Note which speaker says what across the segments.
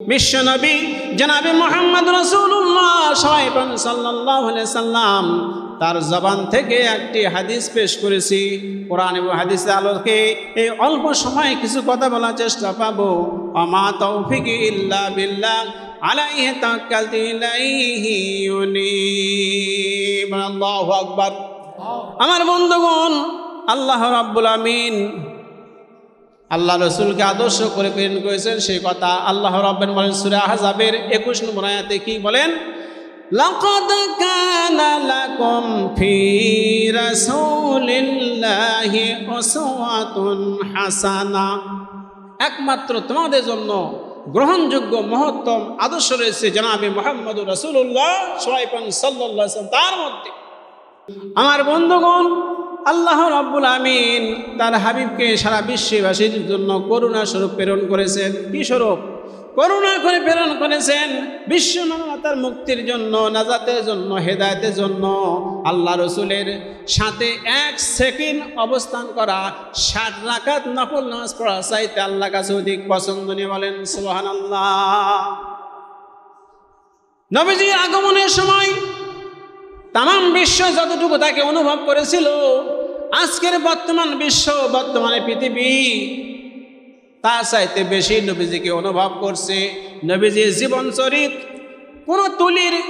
Speaker 1: বিশ্বনবী জনাবি মোহাম্মদ রসুল্লাহ সাহেবান সাল্লাহ সাল্লাম তার জবান থেকে একটি হাদিস পেশ করেছি। কোরআন এবং হাদিসের আলোকে এই অল্প সময়ে কিছু কথা বলার চেষ্টা পাবো। আমা তৌফিক ইল্লা বিল্লাহ আলাইহি তাওয়াক্কালতু ইলাইহি উনীব আল্লাহু আকবার। আমার বন্ধুগণ আল্লাহ রাব্বুল আমিন আল্লাহ রসুলকে আদর্শ করে প্রেরণ করেছেন সেই কথা আল্লাহ রব্বেন বলেন সুরা হাজাবের একুশ নম্বর আয়াতে কি বলেন لقد كان لكم في رسول الله أسوة حسنة একমাত্র তোমাদের জন্য গ্রহণযোগ্য মহত্তম আদর্শ রয়েছে জনাবি মোহাম্মদ রসুল্লাহ সোয়াইপান সাল্লাহ তার মধ্যে আমার বন্ধুগণ আল্লাহ রব্বুল আমিন তার হাবিবকে সারা বিশ্ববাসীর জন্য করুণা স্বরূপ প্রেরণ করেছেন। কি স্বরূপ? করুণা করে প্রেরণ করেছেন। বিশ্ব মানবতার মুক্তির জন্য, নাজাতের জন্য, হেদায়তের জন্য আল্লাহ রসুলের সাথে এক সেকেন্ড অবস্থান করা ষাট রাকাত নফল নামাজ পড়া চাইতে আল্লাহ কাছে অধিক পছন্দনীয় বলেন সুবাহান আল্লাহ নবীজির আগমনের সময় তাম বিশ্ব যতটুকু তাকে অনুভব করেছিল আজকের বর্তমান বিশ্ব, বর্তমানে পৃথিবী তার চাইতে বেশি নবীজিকে অনুভব করছে। নবীজির জীবন চরিত কোনো তুলির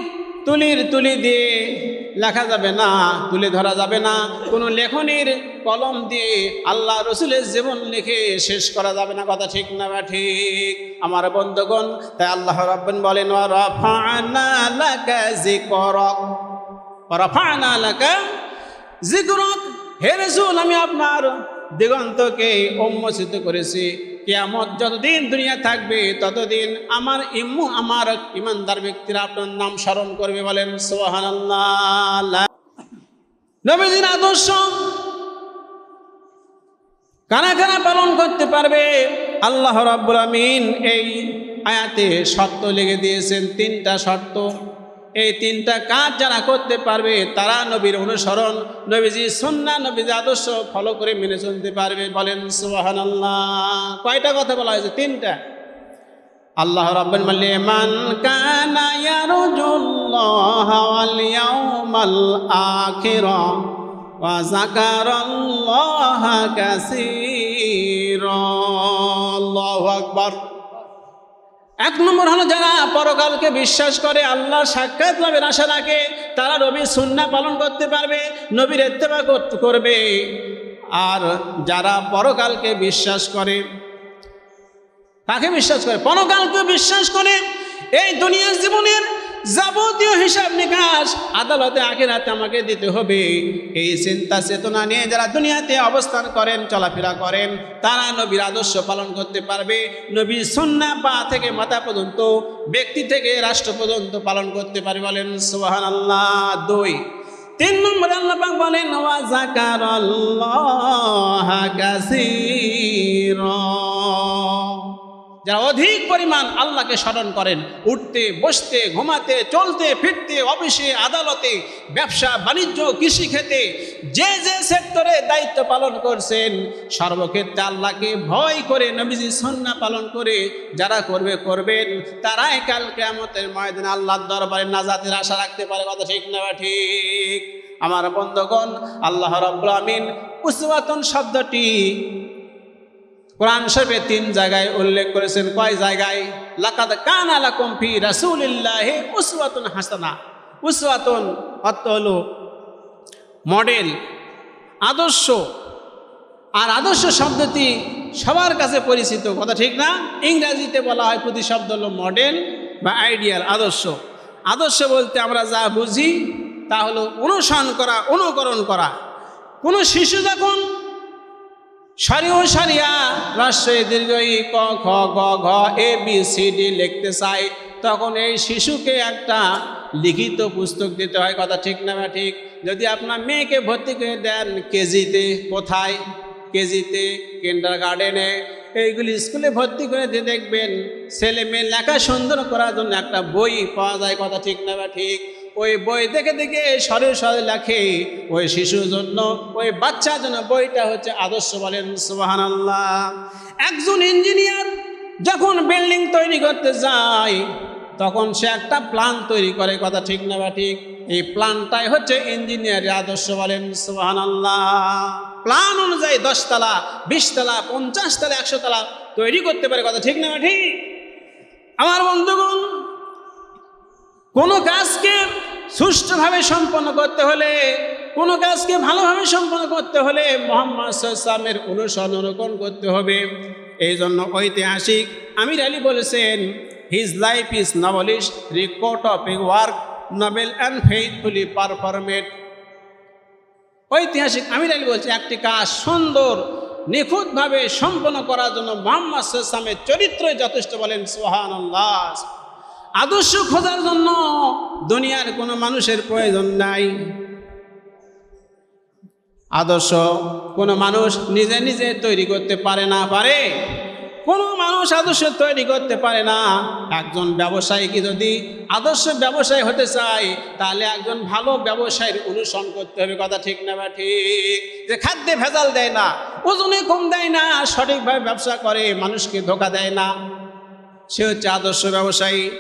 Speaker 1: তুলির তুলি দিয়ে লেখা যাবে না, তুলে ধরা যাবে না। কোনো লেখনির কলম দিয়ে আল্লাহ রসুলের জীবন লিখে শেষ করা যাবে না। কথা ঠিক না বা ঠিক? আমার বন্ধুগণ, তাই আল্লাহ রব্বেন বলেন, "ওয়া রাফা'না লাকা যিকরাক রফানা লাকা জিকরক হে রসুল, আমি আপনার দিগন্তকে উন্মোচিত করেছি। কেয়ামত যতদিন দুনিয়া থাকবে, ততদিন আমার ইম্মু, আমার ইমানদার ব্যক্তিরা আপনার নাম স্মরণ করবে বলেন নবীজির আদর্শ, কারা কারা পালন করতে পারবে? আল্লাহ রাব্বুল আমিন এই আয়াতে শর্ত লেগে দিয়েছেন, তিনটা শর্ত। এই তিনটা কাজ যারা করতে পারবে, তারা নবীর অনুসরণ, নবীজি সন্না নবীজি আদর্শ ফলো করে মেনে চলতে পারবে। বলেন সুবাহান কয়টা কথা বলা হয়েছে? তিনটা। আল্লাহ রাব্বান বললে মান কানা ইয়ারজুল্লাহ ওয়াল ইয়াউমাল আখিরা ওয়া যাকারাল্লাহ কাসীরা। আল্লাহু আকবার। এক নম্বর হলো যারা পরকালকে বিশ্বাস করে আল্লাহ সাক্ষাৎ লাভের আশা রাখে, তারা নবীর সুন্না পালন করতে পারবে, নবীর এত্তেবা করবে। আর যারা পরকালকে বিশ্বাস করে, কাকে বিশ্বাস করে? পরকালকে বিশ্বাস করে, এই দুনিয়ার জীবনের যাবতীয় হিসাব নিকাশ আদালতে, আখেরাতে আমাকে দিতে হবে। এই চিন্তা চেতনা নিয়ে যারা দুনিয়াতে অবস্থান করেন, চলাফেরা করেন, তারা নবীর আদর্শ পালন করতে পারবে। নবীর সন্না পা থেকে মাথা পর্যন্ত, ব্যক্তি থেকে রাষ্ট্র পর্যন্ত পালন করতে পারে বলেন সোহান আল্লাহ দুই, তিন নম্বর আল্লাহ বলেন, ওয়া জাকারাল্লাহ কাসীরা। যারা অধিক পরিমাণ আল্লাহকে স্মরণ করেন, উঠতে, বসতে, ঘুমাতে, চলতে, ফিরতে, অফিসে, আদালতে, ব্যবসা, বাণিজ্য, কৃষি খেতে যে যে সেক্টরে দায়িত্ব পালন করছেন, সর্বক্ষেত্রে আল্লাহকে ভয় করে নবীজি সন্না পালন করে যারা করবে, করবেন, তারাই কাল কেমতের ময়দানে আল্লাহর দরবারে নাজাতের আশা রাখতে পারে, কথা ঠিক না ঠিক? আমার বন্ধগণ, আল্লাহ রব্বুল আমিন উসওয়াতুন শব্দটি কোরআন শরীফে তিন জায়গায় উল্লেখ করেছেন। কয় জায়গায়? লাকাদ কানা লাকুম ফি রাসূলিল্লাহি উসওয়াতুন হাসানা। উসওয়াতুন অর্থ হলো মডেল, আদর্শ। আর আদর্শ শব্দটি সবার কাছে পরিচিত। কথা ঠিক না? ইংরাজিতে বলা হয় প্রতি শব্দ হলো মডেল বা আইডিয়াল, আদর্শ। আদর্শ বলতে আমরা যা বুঝি তা হলো অনুসরণ করা, অনুকরণ করা। কোনো শিশু যখন সারিও সারিয়া রাষ্ট্রীয় দীর্ঘ ই ক খ গ, ঘ, এ, বি, সি, ডি লিখতে চায় তখন এই শিশুকে একটা লিখিত পুস্তক দিতে হয়। কথা ঠিক না ঠিক? যদি আপনার মেয়েকে ভর্তি করে দেন কেজিতে, কোথায়? কেজিতে কিন্ডার গার্ডেনে এইগুলি স্কুলে ভর্তি করে দিয়ে দেখবেন ছেলে মেয়ে লেখা সুন্দর করার জন্য একটা বই পাওয়া যায়। কথা ঠিক না ঠিক? ওই বই দেখে দেখে সরে সরে লেখে। ওই শিশুর জন্য, ওই বাচ্চার জন্য বইটা হচ্ছে আদর্শ বলেন সুবাহান আল্লাহ একজন ইঞ্জিনিয়ার যখন বিল্ডিং তৈরি করতে যায়, তখন সে একটা প্ল্যান তৈরি করে, কথা ঠিক না বা ঠিক? এই প্ল্যানটাই হচ্ছে ইঞ্জিনিয়ারের আদর্শ বলেন সোহান আল্লাহ প্ল্যান অনুযায়ী দশতলা, বিশতলা পঞ্চাশ তলা একশো তলা তৈরি করতে পারে, কথা ঠিক না বা ঠিক? আমার বন্ধুগণ কোনো কাজকে সুষ্ঠুভাবে সম্পন্ন করতে হলে, কোনো কাজকে ভালোভাবে সম্পন্ন করতে হলে মোহাম্মদ সাল্লামের অনুসরণ অনুকরণ করতে হবে। এই জন্য ঐতিহাসিক আমির আলী বলেছেন his life is noblest record of a work noble and faithfully performed ঐতিহাসিক আমির আলী বলছে একটি কাজ সুন্দর, নিখুঁতভাবে সম্পন্ন করার জন্য মোহাম্মদ সাল্লামের চরিত্রই যথেষ্ট বলেন সোহান আদর্শ খোঁজার জন্য দুনিয়ার কোনো মানুষের প্রয়োজন নাই। আদর্শ কোনো মানুষ নিজে নিজে তৈরি করতে পারে না, পারে? কোনো মানুষ আদর্শ তৈরি করতে পারে না। একজন ব্যবসায়ীকে যদি আদর্শ ব্যবসায়ী হতে চায়, তাহলে একজন ভালো ব্যবসায়ীর অনুসরণ করতে হবে, কথা ঠিক না বা ঠিক? যে খাদ্যে ভেজাল দেয় না, ওজনে কম দেয় না, সঠিকভাবে ব্যবসা করে, মানুষকে ধোকা দেয় না। সে হচ্ছে আদর্শ ব্যবসায়ী।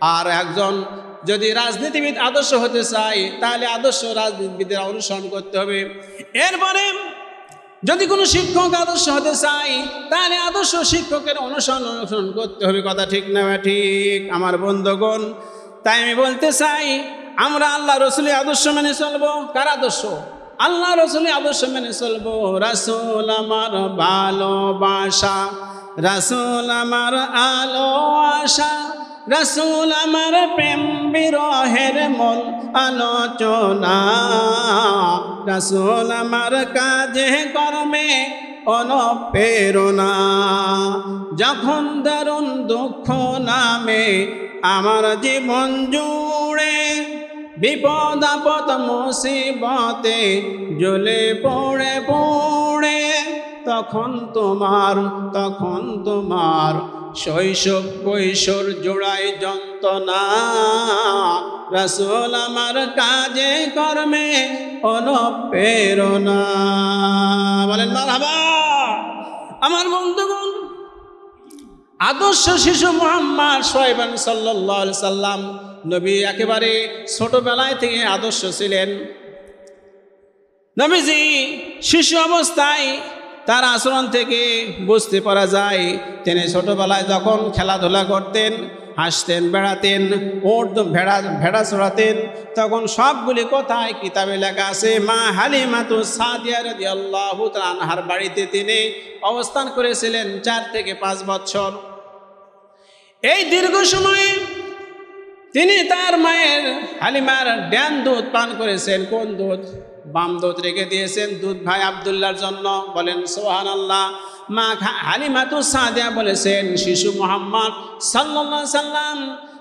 Speaker 1: আর একজন যদি রাজনীতিবিদ আদর্শ হতে চায়, তাহলে আদর্শ রাজনীতিবিদের অনুসরণ করতে হবে। এরপরে যদি কোনো শিক্ষক আদর্শ হতে চাই তাহলে আদর্শ শিক্ষকের অনুসরণ অনুসরণ করতে হবে। কথা ঠিক না ঠিক, আমার বন্ধুগণ, তাই আমি বলতে চাই, আমরা আল্লাহ রসুলের আদর্শ মেনে চলবো। কার আদর্শ? আল্লাহ রসুলের আদর্শ মেনে চলবো। রাসুল আমার ভালোবাসা, রাসুল আমার আলো আশা রসুল আমার প্রেম বিরহের মন আলোচনা। রসুল আমার কাজে, কর্মে অনুপ্রেরণা। যখন দারুণ দুঃখ নামে আমার জীবন জুড়ে, বিপদ, আপদ, মুসিবতে জ্বলে পড়ে পড়ে, তখন তোমার তখন তোমার শৈশব কৈশোর জোড়ায় যন্ত্রণা। রসুল আমার কাজে, কর্মে অনুপ্রেরণা। বলেন আমার বন্ধুগণ, আদর্শ শিশু মোহাম্মদ সোহেবান সাল্লাহ সাল্লাম নবী একেবারে ছোটবেলায় থেকে আদর্শ ছিলেন। নবীজি শিশু অবস্থায় তার আচরণ থেকে বুঝতে পারা যায়, তিনি ছোটোবেলায় যখন খেলাধুলা করতেন, হাসতেন, বেড়াতেন ওট ভেড়া ভেড়া চড়াতেন, তখন সবগুলি কথায় কিতাবে লেখা আছে। মা হালিমাতু সাদিয়া রদি আল্লাহ বাড়িতে তিনি অবস্থান করেছিলেন চার থেকে পাঁচ বছর। এই দীর্ঘ সময়ে তিনি তার মায়ের হালিমার ড্যান দুধ পান করেছেন। কোন দুধ? বাম দুধ রেখে দিয়েছেন দুধ ভাই আবদুল্লার জন্য। বলেন সোহান আল্লাহ মা হালিমাতু সাদিয়া বলেছেন, শিশু মোহাম্মদ সাল্লাহ সাল্লাম,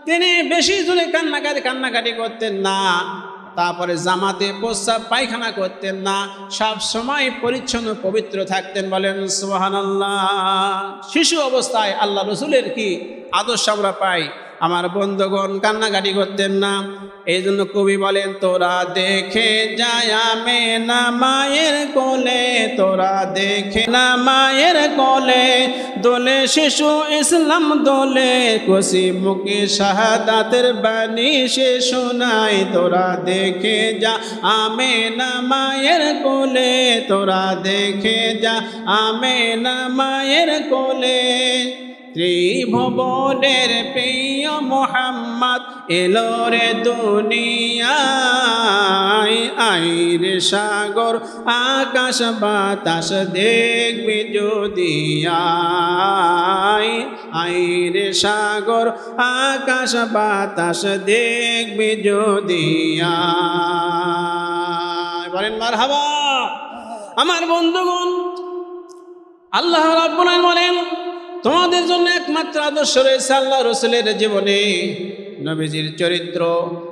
Speaker 1: তিনি বেশি জোরে কান্নাকাটি কান্নাকাটি করতেন না। তারপরে জামাতে প্রস্রাব পায়খানা করতেন না। সব সময় পরিচ্ছন্ন পবিত্র থাকতেন। বলেন সোহান আল্লাহ শিশু অবস্থায় আল্লাহ রসুলের কি আদর্শ আমরা পাই? আমার বন্ধুগণ কান্নাকাটি করতেন না। এই জন্য কবি বলেন, তোরা দেখে যায় মে না মায়ের কোলে, তোরা দেখে না মায়ের কোলে, দোলে শিশু ইসলাম দোলে কসি মুখে শাহাদাতের বাণী সে শোনায়, তোরা দেখে যা আমে না মায়ের কোলে, তোরা দেখে যা আমে না মায়ের কোলে। ত্রিভুবনের প্রিয় মোহাম্মদ এলো রে দুনিয়ায়, আইরে সাগর, আকাশ, বাতাস দেখবে যদি আইরে সাগর, আকাশ, বাতাস দেখবে যদি বলেন মার হাবা আমার বন্ধুগণ, আল্লাহ রাব্বুল বলেন তোমাদের জন্য একমাত্র আদর্শ রয়েছে আল্লাহ রসুলের জীবনে। নবীজির চরিত্র,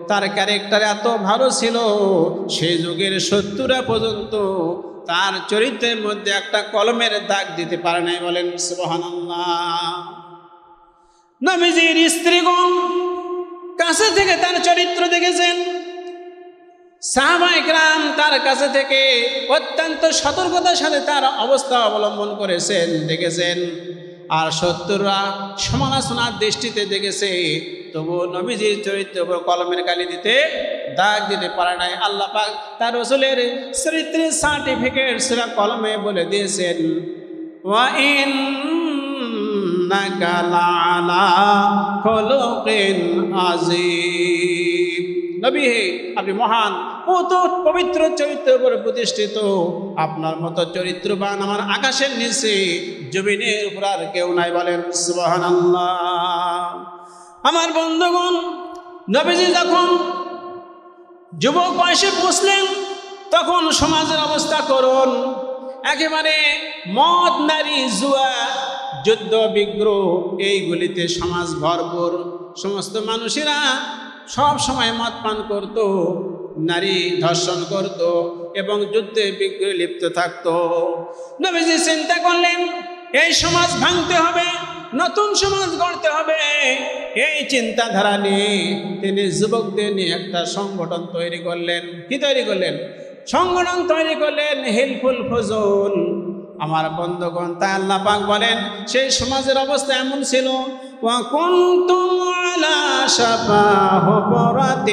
Speaker 1: তার ক্যারেক্টার এত ভালো ছিল সেই যুগের সত্তরা পর্যন্ত তার চরিত্রের মধ্যে একটা কলমের দাগ দিতে পারে নাই বলেন নবীজির স্ত্রীগণ কাছে থেকে তার চরিত্র দেখেছেন। সাহাবাইকরাম তার কাছে থেকে অত্যন্ত সতর্কতার সাথে তার অবস্থা অবলম্বন করেছেন, দেখেছেন। আর সত্তররা সমালোচনার দৃষ্টিতে দেখেছে তবু নবীজির চরিত্র উপর কলমের কালি দিতে দাগ দিতে পারে নাই। আল্লাহ পাক তার রসুলের চরিত্রের সার্টিফিকেট সেটা কলমে বলে দিয়েছেন, ওয়াইন খলকেন আজিম। নবী হে, আপনি মহান, কত পবিত্র চরিত্রের উপরে প্রতিষ্ঠিত। আপনার মতো চরিত্রবান আমার আকাশের নিচে, জমিনের উপর আর কেউ নাই বলেন সুবাহান আমার বন্ধুগণ, নবীজি যখন যুবক বয়সে পৌঁছলেন তখন সমাজের অবস্থা করুন। একেবারে মদ, নারী, জুয়া, যুদ্ধ, বিগ্রহ, এইগুলিতে সমাজ ভরপুর। সমস্ত মানুষেরা সব সময় মদ পান করত, নারী ধর্ষণ করত এবং যুদ্ধে বিগ্রহে লিপ্ত থাকত। নবীজি চিন্তা করলেন, এই সমাজ ভাঙতে হবে, নতুন সমাজ গড়তে হবে। এই চিন্তাধারা নিয়ে তিনি যুবকদের নিয়ে একটা সংগঠন তৈরি করলেন। কি তৈরি করলেন? সংগঠন তৈরি করলেন হেলফুল ফজল। আমার বন্ধুগণ তাই আল্লাহ পাক বলেন, সেই সমাজের অবস্থা এমন ছিল কোন তুম شفا حفرة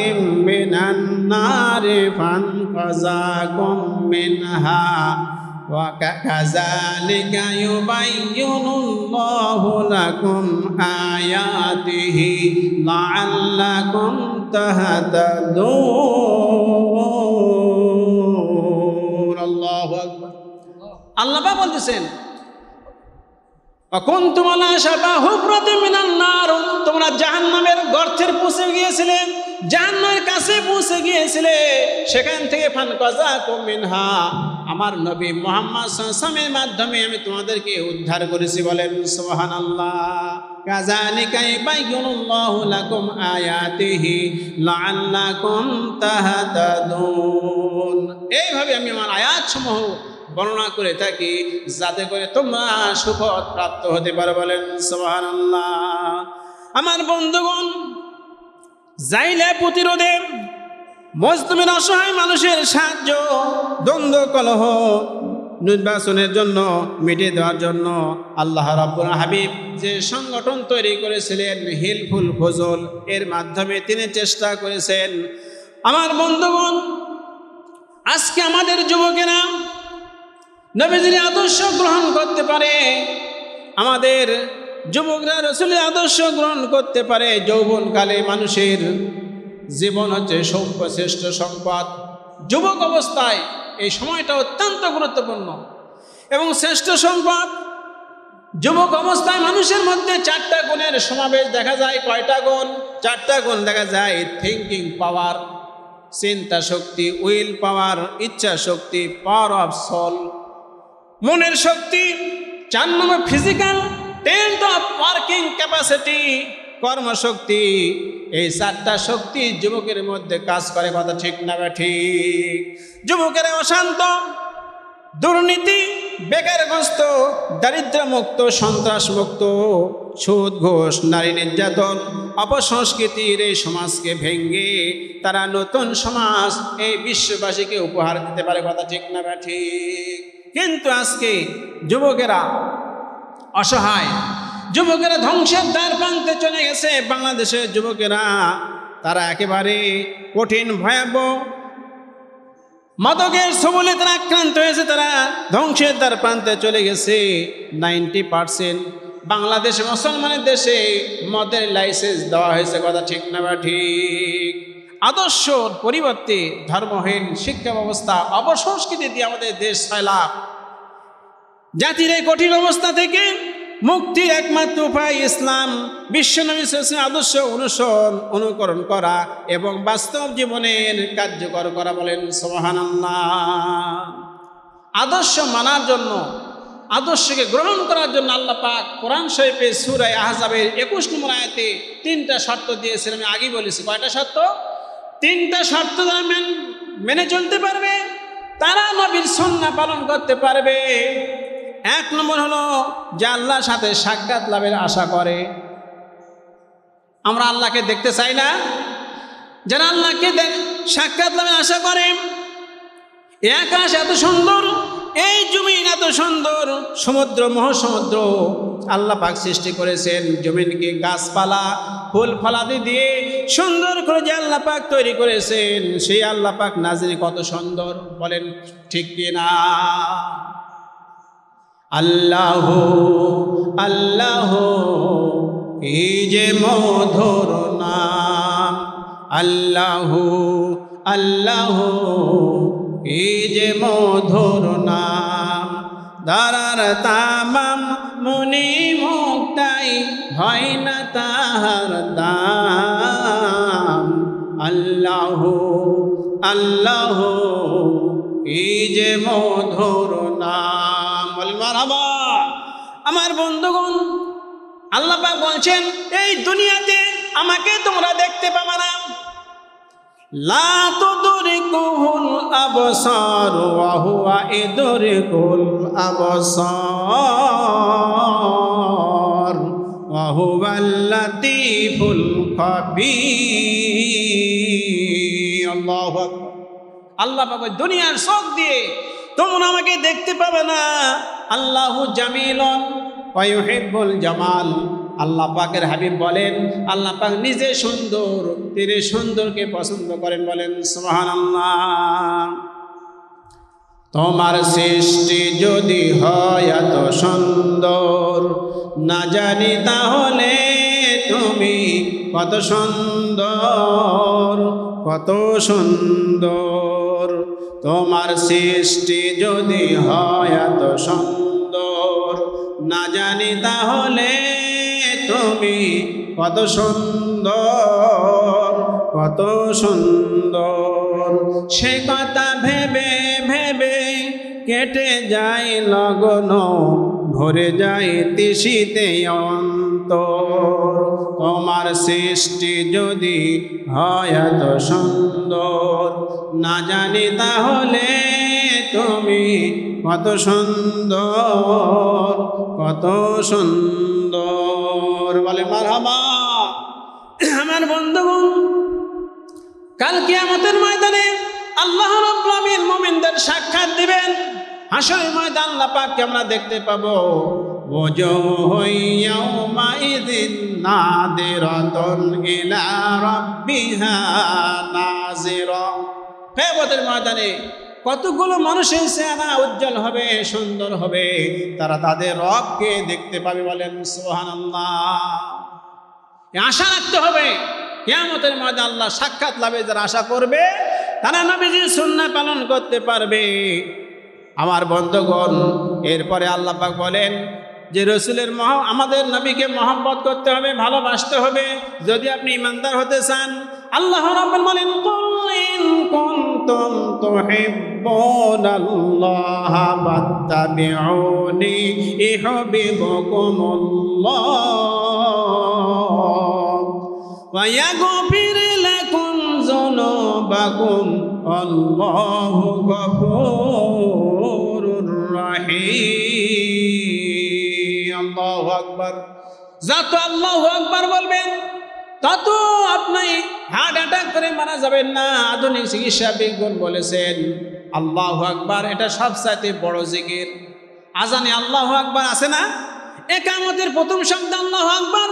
Speaker 1: من النار فانقذاكم منها وكذلك يبين الله لكم آياته لعلكم تهتدون الله أكبر আল্লাহ বলতেছেন এখন তোমার সাবা হুবরাতে মিনান্নার তোমরা জাহান্নামের গর্তের পৌঁছে গিয়েছিলে, জাহান্নামের কাছে পৌঁছে গিয়েছিলে, সেখান থেকে ফান কজা মিনহা। আমার নবী মোহাম্মদ সামের মাধ্যমে আমি তোমাদেরকে উদ্ধার করেছি বলেন সোহান আল্লাহ কাজালিকাই বাইগুনুল্লাহু লাকুম আয়াতিহি লাআল্লাকুম তাহাতাদুন। এইভাবে আমি আমার আয়াত সমূহ বর্ণনা করে থাকি যাতে করে তোমরা সুপথ প্রাপ্ত হতে পারো বলেন সোহান আমার বন্ধুগণ, যাইলে প্রতিরোধে মজদুমের অসহায় মানুষের সাহায্য, দ্বন্দ্ব, কলহ নির্বাচনের জন্য, মিটিয়ে দেওয়ার জন্য আল্লাহ রাব্বুল হাবিব যে সংগঠন তৈরি করেছিলেন, হিলফুল ফজল, এর মাধ্যমে তিনি চেষ্টা করেছেন। আমার বন্ধুগণ, আজকে আমাদের যুবকেরা নবীজির আদর্শ গ্রহণ করতে পারে, আমাদের যুবকরা রসুলের আদর্শ গ্রহণ করতে পারে, যৌবনকালে মানুষের জীবন হচ্ছে সম্পদ শ্রেষ্ঠ সম্পদ। যুবক অবস্থায় এই সময়টা অত্যন্ত গুরুত্বপূর্ণ। এবং শ্রেষ্ঠ সম্পদ, যুবক অবস্থায় মানুষের মধ্যে চারটা গুণের সমাবেশ দেখা যায়, কয়টা গুণ? চারটা গুণ দেখা যায় থিঙ্কিং পাওয়ার চিন্তা শক্তি উইল পাওয়ার ইচ্ছা শক্তি পাওয়ার অফ সল মনের শক্তি, চার নম্বর physical tent of working capacity কর্মশক্তি। এই চারটা শক্তি যুবকের মধ্যে কাজ করে, কথা ঠিক না বা ঠিক? যুবকেরা অশান্ত, দুর্নীতি, বেকারগ্রস্ত, দারিদ্র্যমুক্ত, সন্ত্রাসমুক্ত, সুদ, ঘোষ, নারী নির্যাতন, অপসংস্কৃতির এই সমাজকে ভেঙ্গে তারা নতুন সমাজ, এই বিশ্ববাসীকে উপহার দিতে পারে, কথা ঠিক না ঠিক? কিন্তু আজকে যুবকেরা অসহায়, যুবকেরা ধ্বংসের দ্বার প্রান্তে চলে গেছে। বাংলাদেশের যুবকেরা, তারা একেবারে কঠিন, ভয়াবহ, মাদকের সবলে তারা আক্রান্ত হয়েছে। তারা ধ্বংসের দ্বার প্রান্তে চলে গেছে। নাইনটি পার্সেন্ট বাংলাদেশ মুসলমানের দেশে মদের লাইসেন্স দেওয়া হয়েছে। কথা ঠিক না বা ঠিক? আদর্শর পরিবর্তে ধর্মহীন শিক্ষা ব্যবস্থা অবসংস্কৃতি দিয়ে আমাদের দেশ ছয়লাভ। জাতির এই কঠিন অবস্থা থেকে মুক্তির একমাত্র উপায় ইসলাম। বিশ্বনবী আদর্শ অনুসরণ, অনুকরণ করা এবং বাস্তব জীবনের কার্যকর করা বলেন সোহানাল্লাহ আদর্শ মানার জন্য, আদর্শকে গ্রহণ করার জন্য আল্লাহ পাক কোরআন শরীফে সুরায় আহজাবের একুশ নম্বর আয়াতে তিনটা শর্ত দিয়েছেন। আমি আগেই বলেছি, কয়টা শর্ত? তিনটা শর্ত যারা মেনে চলতে পারবে, তারা নবীর সন্না পালন করতে পারবে। এক নম্বর হলো যে আল্লাহর সাথে সাক্ষাৎ লাভের আশা করে। আমরা আল্লাহকে দেখতে চাই না। যারা আল্লাহকে সাক্ষাৎ লাভের আশা করে একাশ এত সুন্দর এই জমিন এত সুন্দর, সমুদ্র, মহাসমুদ্র, আল্লাহ পাক সৃষ্টি করেছেন। জমিনকে গাছপালা, ফুল ফলাদি দিয়ে সুন্দর করে যে আল্লাহ পাক তৈরি করেছেন, সেই আল্লাহ পাক নাজরি কত সুন্দর। বলেন, ঠিক কিনা আল্লাহ আল্লাহ এই যে মধুর নাম। আল্লাহ আল্লাহ এই যে মধুর দারার তামাম মুনি মুক্তাই হয় না তাহার দাম। আল্লাহ আল্লাহ এই যে মধুর নাম। আমার বন্ধুগণ, আল্লাহ বলছেন, এই দুনিয়াতে আমাকে তোমরা দেখতে পাবে না। লা তুদরিকুহুল আবসার ওয়া হুয়া ইদরিকুল আবসার ওয়া হুয়াল লাতীফুল খাবীর আল্লাহু আকবার। আল্লাহ পাক দুনিয়ার চোখ দিয়ে তোমরা আমাকে দেখতে পাবে না। আল্লাহু জামিলন ওয়াইহিব্বুল জামাল। আল্লাহ পাকের হাবিব বলেন, আল্লাহ পাক নিজে সুন্দর, তিনি সুন্দরকে পছন্দ করেন বলেন, সুবহানাল্লাহ। তোমার সৃষ্টি যদি হয় এত সুন্দর, না জানি তাহলে তুমি কত সুন্দর কত সুন্দর। তোমার সৃষ্টি যদি হয় এত সুন্দর, না জানি তাহলে তুমি কত সুন্দর কত সুন্দর। সে কথা ভেবে ভেবে কেটে যায় লগন, ভরে যায় তিসিতে অন্তর। তোমার সৃষ্টি যদি হয় এত সুন্দর, না জানি তাহলে তুমি কত সুন্দর। কত সুন্দর। বলে, মারহাবা, আমার বন্ধুগণ, কাল কিয়ামতের ময়দানে আল্লাহ রাব্বুল আলামিন মুমিনদের সাক্ষাৎ দিবেন। হাসরের ময়দান আল্লাহ পাককে আমরা দেখতে পাবো। ওজুহু ইয়াউমাইযিন নাদিরাতুন ইলা রাব্বিহা নাজিরা কিয়ামতের ময়দানে কতগুলো মানুষের চেহারা উজ্জ্বল হবে, সুন্দর হবে, তারা তাদের রবকে দেখতে পাবে বলেন এ আশা রাখতে হবে, কেয়ামতের মধ্যে আল্লাহ সাক্ষাৎ লাভে যারা আশা করবে, তারা নবীজির সুন্না পালন করতে পারবে। আমার বন্ধুগণ, এরপরে আল্লাহ পাক বলেন যে রসুলের মহ, আমাদের নবীকে মহব্বত করতে হবে, ভালোবাসতে হবে। যদি আপনি ইমানদার হতে চান আল্লাহ রাব্বুল বলেন কুলিন কুনতুম তুহিব্বুন আল্লাহ ফাত্তাবিউনি ইউহিব্বুকুমুল্লাহ ওয়া ইয়াগফির লাকুম যুনুবাকুম আল্লাহু গফুরুর রহিম। আল্লাহু আকবার। যত আল্লাহু আকবার বলবেন তত আপনি হার্ট অ্যাটাক করে মারা যাবেন না। আধুনিক চিকিৎসা বিজ্ঞান বলেছেন, আল্লাহ আকবার, এটা সবচাইতে বড় জিকির। আজানে আল্লাহ আকবার আছে না? একামতের প্রথম শব্দ আল্লাহ আকবার,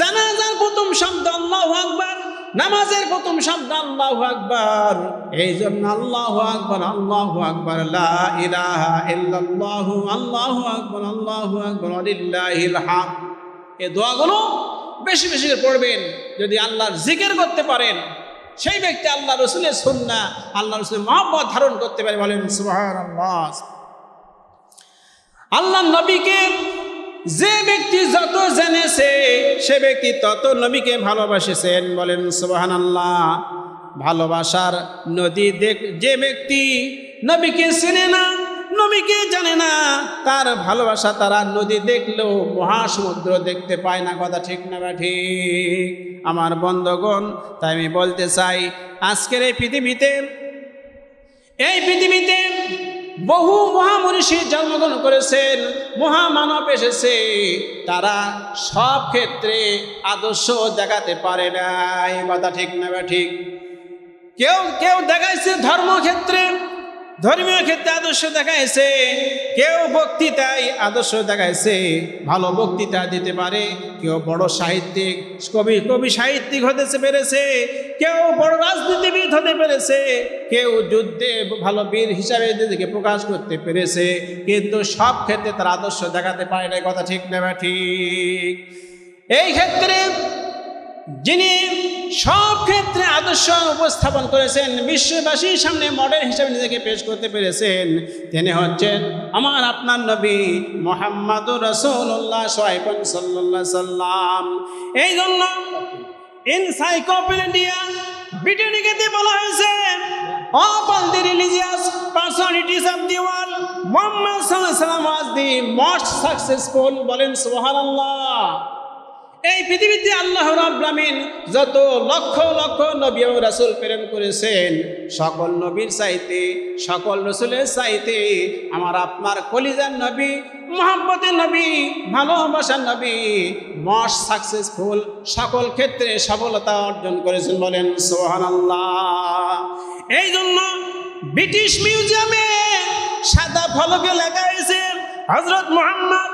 Speaker 1: জানাজার প্রথম শব্দ আল্লাহ আকবার, নামাজের প্রথম শব্দ আল্লাহ আকবার। এই জন্য আল্লাহ আকবর, আল্লাহ আকবার আল্লাহ আকবার, আল্লাহু আকবার লিল্লাহিল হাম দোয়াগুলো বেশি বেশি করে পড়বেন। যদি আল্লাহর জিকির করতে পারেন, সেই ব্যক্তি আল্লাহ রসুলের সুন্না আল্লাহ রসুলের মহব্বত ধারণ করতে পারে বলেন আল্লাহ নবীকে যে ব্যক্তি যত জেনেছে, সে ব্যক্তি তত নবীকে ভালোবাসেছেন বলেন সুবাহান আল্লাহ ভালোবাসার নদী দেখ যে ব্যক্তি নবীকে চেনে না নবীকে জানে না। তার ভালোবাসা তারা নদী দেখলেও মহাসমুদ্র দেখতে পায় না। কথা ঠিক না বা ঠিক? আমার বন্ধগণ, তাই আমি বলতে চাই, আজকের এই পৃথিবীতে এই পৃথিবীতে বহু মহামনীষী জন্মগ্রহণ করেছেন, মহামানব এসেছে। তারা সব ক্ষেত্রে আদর্শ দেখাতে পারে নাই। কথা ঠিক না বা ঠিক? কেউ কেউ দেখাইছে ধর্মক্ষেত্রে ধর্মীয় ক্ষেত্রে আদর্শ দেখাইছে, কেউ বক্তৃতায় আদর্শ দেখাইছে, ভালো বক্তৃতা দিতে পারে, কেউ বড় সাহিত্যিক, কবি কবি সাহিত্যিক হতে পেরেছে, কেউ বড় রাজনীতিবিদ হতে পেরেছে, কেউ যুদ্ধে ভালো বীর হিসাবে নিজেকে প্রকাশ করতে পেরেছে, কিন্তু সব ক্ষেত্রে তার আদর্শ দেখাতে পারে না কথা ঠিক নেবা ঠিক? এই ক্ষেত্রে যিনি সব ক্ষেত্রে আদর্শ উপস্থাপন করেছেন। বিশ্ববাসীর সামনে মডেল হিসেবে নিজেকে পেশ করতে পেরেছেন। তিনি হচ্ছেন আমার আপনার নবী মোহাম্মদুর রসুল্লাহ সোহাইবন সাল্লাহ সাল্লাম। এই জন্য এনসাইক্লোপিডিয়া ব্রিটানিকাতে বলা হয়েছে the religious personalities of the world, Muhammad sallallahu alaihi wasallam was the most successful বলেন সুবহানাল্লাহ। এই পৃথিবীতে আল্লাহ রাব্রামিন যত লক্ষ লক্ষ নবী ও রাসুল প্রেরণ করেছেন, সকল নবীর চাইতে, সকল রসুলের চাইতে আমার আপনার কলিজার নবী মোহাম্মতের নবী, ভালোবাসার নবী মোস্ট সাকসেসফুল সকল ক্ষেত্রে সফলতা অর্জন করেছেন বলেন সোহান আল্লাহ এই জন্য ব্রিটিশ মিউজিয়ামে সাদা ফলকে লেখা হয়েছে হজরত Mohammad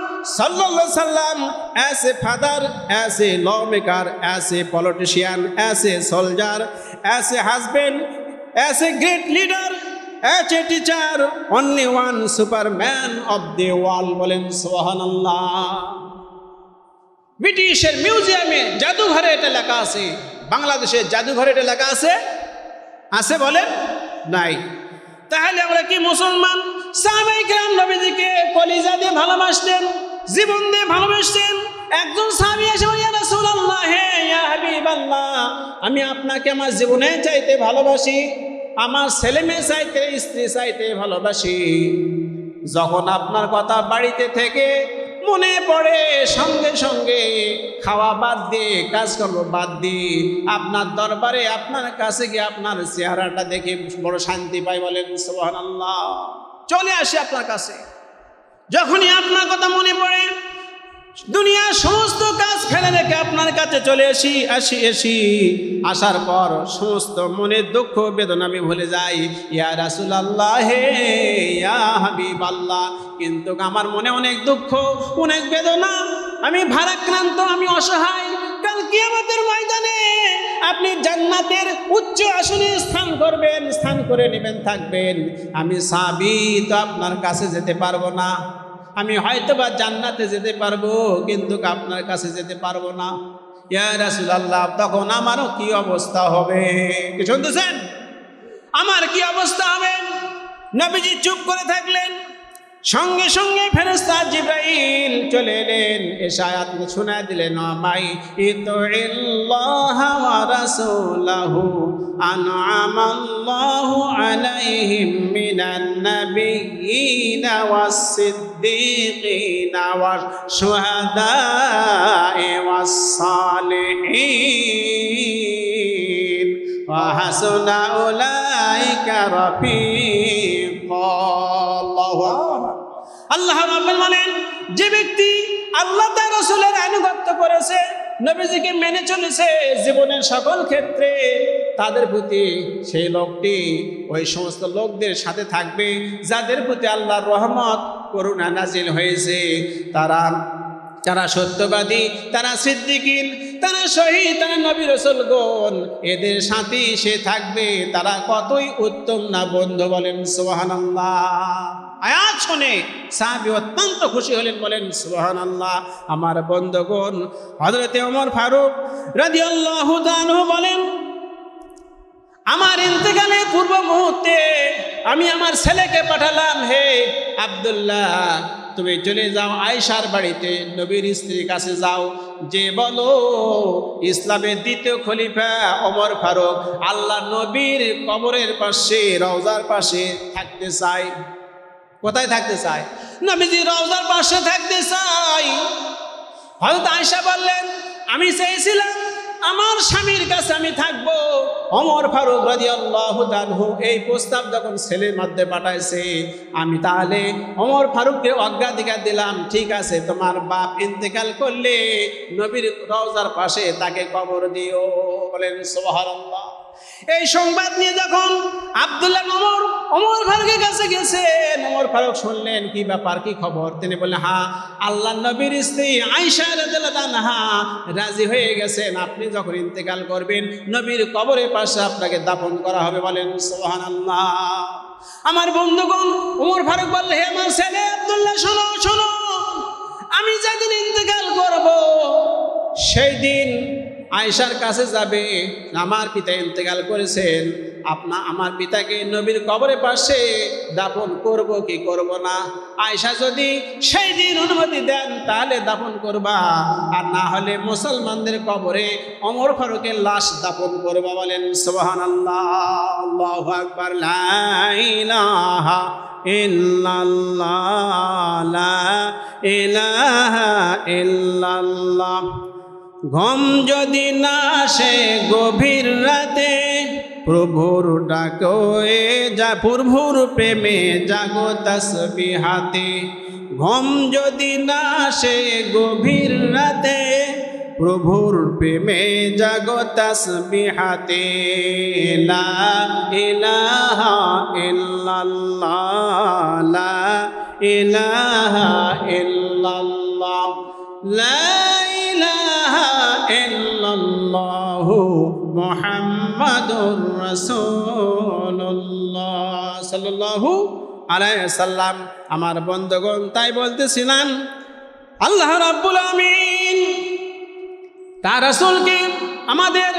Speaker 1: as a father as a lawmaker as a as a as a husband as a great leader a teacher only one superman বলেন ব্রিটিশের মিউজিয়ামে জাদুঘরে এটা লেখা আছে বাংলাদেশের জাদুঘরে এটা লেখা আছে আছে বলেন নাই। তাহলে আমরা কি মুসলমান? সাহাবাই কেরাম নবীজিকে কলিজা দিয়ে ভালোবাসতেন জীবন দিয়ে ভালোবাসতেন। একজন সাহাবী এসে "ইয়া রাসূলুল্লাহ, হে ইয়া হাবিবাল্লাহ, আমি আপনাকে আমার জীবনে চাইতে ভালোবাসি, আমার ছেলে মেয়ে চাইতে, স্ত্রী চাইতে ভালোবাসি। যখন আপনার কথা বাড়িতে থেকে মনে পড়ে, সঙ্গে সঙ্গে খাওয়া বাদ দিয়ে, কাজকর্ম বাদ দিয়ে আপনার দরবারে, আপনার কাছে গিয়ে আপনার চেহারাটা দেখে বড় শান্তি পাই বলেন সোহান আল্লাহ চলে আসি আপনার কাছে। যখনই আপনার কথা মনে পড়ে, দুনিয়ার সমস্ত কাজ ফেলে রেখে আপনার কাছে চলে আসি আসি, এসি। আসার পর সমস্ত মনের দুঃখ, বেদনা আমি ভুলে যাই। ইয়া রাসুল আল্লাহ হে ইয়া হাবিব আল্লাহ কিন্তু আমার মনে অনেক দুঃখ, অনেক বেদনা। আমি ভারাক্রান্ত, আমি অসহায়। কাল কিয়ামতের ময়দানে আপনি জান্নাতের উচ্চ আসনে স্থান করবেন, স্থান করে নেবেন, থাকবেন। আমি সাবি তো আপনার কাছে যেতে পারব না। আমি হয়তো বা জান্নাতে যেতে পারব, কিন্তু আপনার কাছে যেতে পারব না। ইয়া তখন আমারও কি অবস্থা হবে? কি শুনতেছেন? আমার কি অবস্থা হবে? নবীজি চুপ করে থাকলেন। সঙ্গে সঙ্গে ফেরেস্তা জিব্রাইল চলে এলেন। এসে আয়াত শোনা দিলেন মাই ইতুল্লাহ আনআমাল্লাহু আলাইহিম মিনান নাবিয়িনা ওয়াস সিদ্দিকিনা ওয়াস শুহাদা'i ওয়াস সালিহিন, ওয়া হাসুনা উলাইকা রাফিকা। আল্লাহ রাব্বুল বলেন যে ব্যক্তি আল্লাহ তার রসুলের আনুগত্য করেছে, নবীজিকে মেনে চলেছে জীবনের সকল ক্ষেত্রে, তাদের প্রতি সেই লোকটি ওই সমস্ত লোকদের সাথে থাকবে, যাদের প্রতি আল্লাহর রহমত, করুণা নাজিল হয়েছে, তারা যারা সত্যবাদী, তারা সিদ্দিকিন, তারা শহীদ, তারা নবী রসুলগণ, এদের সাথে সে থাকবে, তারা কতই উত্তম না বন্ধু বলেন সোহানাল্লাহ আয়াত শুনে সাহাবি অত্যন্ত খুশি হলেন, বলেন সুবহান আল্লাহ আমার বন্ধুগণ হজরতে ওমর ফারুক রাজি আল্লাহ বলেন, আমার ইন্তেকালের পূর্ব মুহূর্তে আমি আমার ছেলেকে পাঠালাম, হে আব্দুল্লাহ তুমি চলে যাও আয়সার বাড়িতে, নবীর স্ত্রীর কাছে যাও। যে বলো, ইসলামের দ্বিতীয় খলিফা ওমর ফারুক আল্লাহ নবীর কবরের পাশে, রওজার পাশে থাকতে চায়। কোথায় থাকতে চায়? নবীজি রওজার পাশে থাকতে চাই হয়তো আয়সা বললেন, আমি চেয়েছিলাম আমার স্বামীর কাছে আমি থাকব। অমর ফারুক রাজি আল্লাহ এই প্রস্তাব যখন ছেলের মধ্যে পাঠাইছে, আমি তাহলে অমর ফারুককে অগ্রাধিকার দিলাম, ঠিক আছে, তোমার বাপ ইন্তেকাল করলে নবীর রওজার পাশে তাকে কবর দিও। বলেন সোহার এই সংবাদ নিয়ে যখন আবদুল্লাহ ওমর ওমর ফারুকের কাছে গেছেন, ওমর ফারুক শুনলেন, কি ব্যাপার, কি খবর? তিনি বললেন, হা আল্লাহ নবীর স্ত্রী রাদিয়াল্লাহু আনহা রাজি হয়ে গেছেন। আপনি যখন ইন্তেকাল করবেন, নবীর কবরের পাশে আপনাকে দাফন করা হবে বলেন, সুবহানাল্লাহ। আমার বন্ধুগণ, ওমর ফারুক বললে হে আমার ছেলে আব্দুল্লাহ, শোনো শোনো, আমি যেদিন ইন্তেকাল করব, সেই দিন আয়েশার কাছে যাবে, আমার পিতা ইন্তেকাল করেছেন, আপনা, আমার পিতাকে নবীর কবরের পাশে দাফন করব কি করব না? আয়েশা যদি সেই দিন অনুমতি দেন, তাহলে দাফন করবা, আর না হলে মুসলমানদের কবরে অমর ফারুকের লাশ দাফন করবা বলেন সোহান আল্লাহ আকবর লাইলাহা ইল্লাল্লাহ। ঘম যদি না আসে গভীর রাতে, প্রভুর ডাকে যা, প্রভুর প্রেমে জাগো তসবিহাতে ঘম যদি না আসে গভীর রাতে, প্রভুর প্রেমে জাগো ইলাহা ইল্লাল্লাহ, লা ইলাহা ইল্লাল্লাহ, লা মুহাম্মাদুর রাসূলুল্লাহ সাল্লাল্লাহু আলাইহি সাল্লাম আমার বন্ধুগণ তাই বলতেছিলাম আল্লাহ রাব্বুল আমিন তার রাসূলকে আমাদের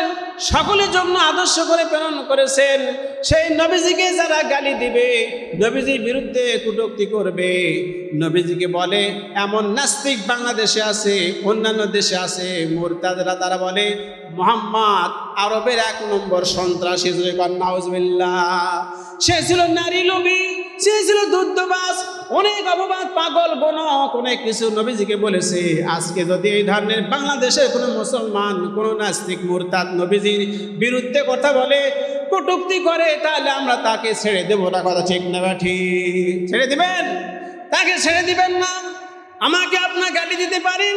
Speaker 1: সকলের জন্য আদর্শ করে প্রেরণ করেছেন। সেই নবীজিকে যারা গালি দিবে, নবীজির বিরুদ্ধে কটূক্তি করবে। নবীজিকে বলে, এমন নাস্তিক বাংলাদেশে আছে, অন্যান্য দেশে আছে, মোরতাদরা তারা বলে, মোহাম্মদ আরবের এক নম্বর সন্ত্রাসী নাউজবিল্লাহ। সে ছিল নারী লোভী, সে ছিল দুধবাস অনেক অপবাদ, পাগল গণক অনেক কিছু নবীজিকে বলেছে। আজকে যদি এই ধরনের বাংলাদেশের কোনো মুসলমান, কোনো নাস্তিক, মুরতাদ নবীজির বিরুদ্ধে কথা বলে, কটুক্তি করে, তাহলে আমরা তাকে ছেড়ে দেবো না। কথা ঠিক না ঠিক? ছেড়ে দিবেন? তাকে ছেড়ে দিবেন না? আমাকে আপনার গালি দিতে পারেন?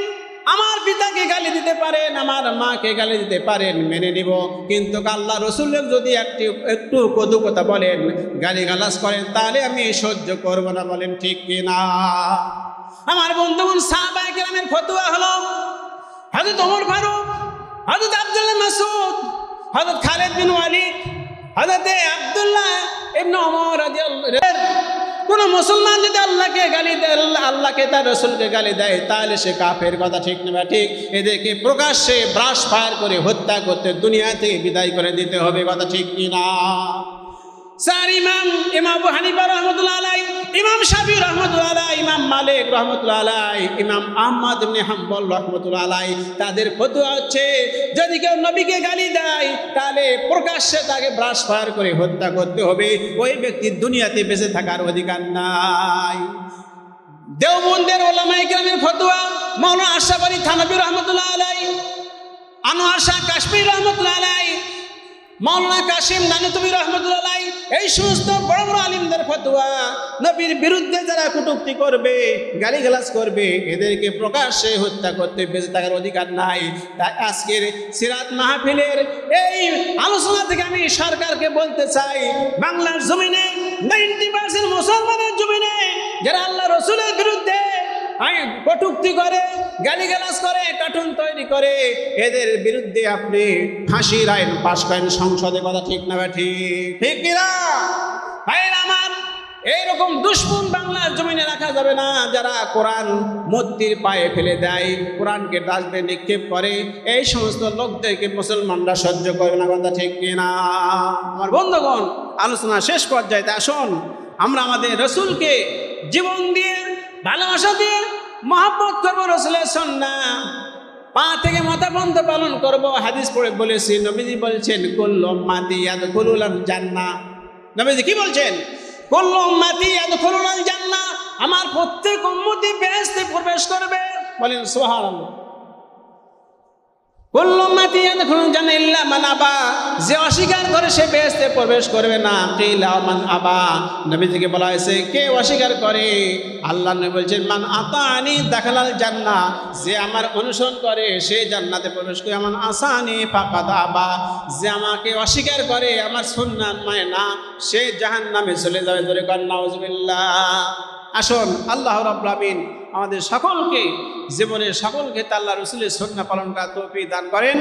Speaker 1: আমার পিতাকে গালি দিতে পারেন, আমার মাকে গালি দিতে পারেন, মেনে নিব। কিন্তু আল্লাহ রসুলের যদি একটি, একটু কদু কথা বলেন গালি গালাস করেন, তাহলে আমি সহ্য করব না বলেন, ঠিক কি না? আমার বন্ধুগণ সাহাবাই গ্রামের ফতুয়া হলো হজরত ওমর ফারুক হজরত আব্দুল্লাহ মাসুদ হজরত খালেদ বিন ওয়ালিদ হজরত আব্দুল্লাহ কোন মুসলমান যদি আল্লাহকে গালি দেয়, আল্লাহ আল্লাহকে তার রসুলকে গালি দেয়, তাহলে সে কাফের কথা ঠিক নেবে ঠিক? এদেরকে প্রকাশ্যে ব্রাশ ফায়ার করে হত্যা করতে দুনিয়া থেকে বিদায় করে দিতে হবে, কথা ঠিক কিনা? স্যার ইমাম ইমাম হানিফা রহমতুল্লাহ আলাই, ইমাম শাফি রহমতুল্লাহ আলাই, ইমাম মালিক রহমতুল্লাহ আলাই, ইমাম আহমদ ইবনে হাম্বল রহমতুল্লাহ আলাই, তাদের ফতুয়া হচ্ছে, যদি কেউ নবীকে গালি দেয়, তাহলে প্রকাশ্যে তাকে ব্রাশ ফায়ার করে হত্যা করতে হবে। ওই ব্যক্তির দুনিয়াতে বেঁচে থাকার অধিকার নাই। দেওবন্দের ওলামাই গ্রামের ফতুয়া, মৌলানা আশরাফ আলী থানবী রহমতুল্লাহ আলাই, আনোয়ার শাহ কাশ্মীর রহমতুল্লাহ আলাই মৌলানা কাশিম নানুতবী রহমতুল্লাহ এই সমস্ত বড় বড় আলিমদের ফতোয়া, নবীর বিরুদ্ধে যারা কটূক্তি করবে, গালিগালাজ করবে, এদেরকে প্রকাশ্যে হত্যা করতে বেঁচে থাকার অধিকার নাই। তাই আজকের সিরাত মাহফিলের এই আলোচনা থেকে আমি সরকারকে বলতে চাই, বাংলার জমিনে নাইনটি পার্সেন্ট মুসলমানের জমিনে যারা আল্লাহ রসুলের বিরুদ্ধে কটুক্তি করে, গালিগালাজ করে, কার্টুন তৈরি করে। এদের বিরুদ্ধে আপনি ফাঁসির আইন পাশ করেন সংসদে, কথা ঠিক না ঠিক? ঠিক কিনা ভাইয়ের আমার, এইরকম দুশ্মন বাংলার জমিনে রাখা যাবে না, যারা কোরআন মূর্তির পায়ে ফেলে দেয়, কোরআনকে ডাস্টবিন নিক্ষেপ করে। এই সমস্ত লোকদেরকে মুসলমানরা সহ্য করবে না, কথা ঠিক কিনা আমার বন্ধুগণ, আলোচনা শেষ পর্যায়ে আসুন আমরা আমাদের রসুলকে জীবন দিয়ে ভালোবাসা দিয়ে মহাব্বত করব রসুলের সন্না। পা থেকে মাথা বন্ধ পালন করব। হাদিস পড়ে বলেছি, নবীজি বলছেন কল্লম মাতি ইয়াদ কুলুলাম জান্না। নবীজি কি বলছেন? কল্লম মাতি ইয়াদ কুলুলাম জান্না। আমার প্রত্যেক উন্মতি বেহেস্তে প্রবেশ করবে। বলেন, সুবহানাল্লাহ কুল্লুম্মাতি ইয়াদখুলু জান্নাহ ইল্লা মান আবা যে অস্বীকার করে সে প্রবেশ করবে না। আবা। বলা হয়েছে, কে অস্বীকার করে? আল্লাহ দাখালাল জান্নাহ যে আমার অনুসরণ করে, সে জান্নাতে প্রবেশ করে আমার আবা। যে আমাকে অস্বীকার করে, আমার সুন্নাত মানে না, সে জাহান্নামে চলে যাবে। ধরে আসুন, আল্লাহ রাব্বুল আমিন আমাদের সকলকে জীবনের সকলকে তাল্লা রসুলের সন্না পালন করা তৌফিক দান করেন।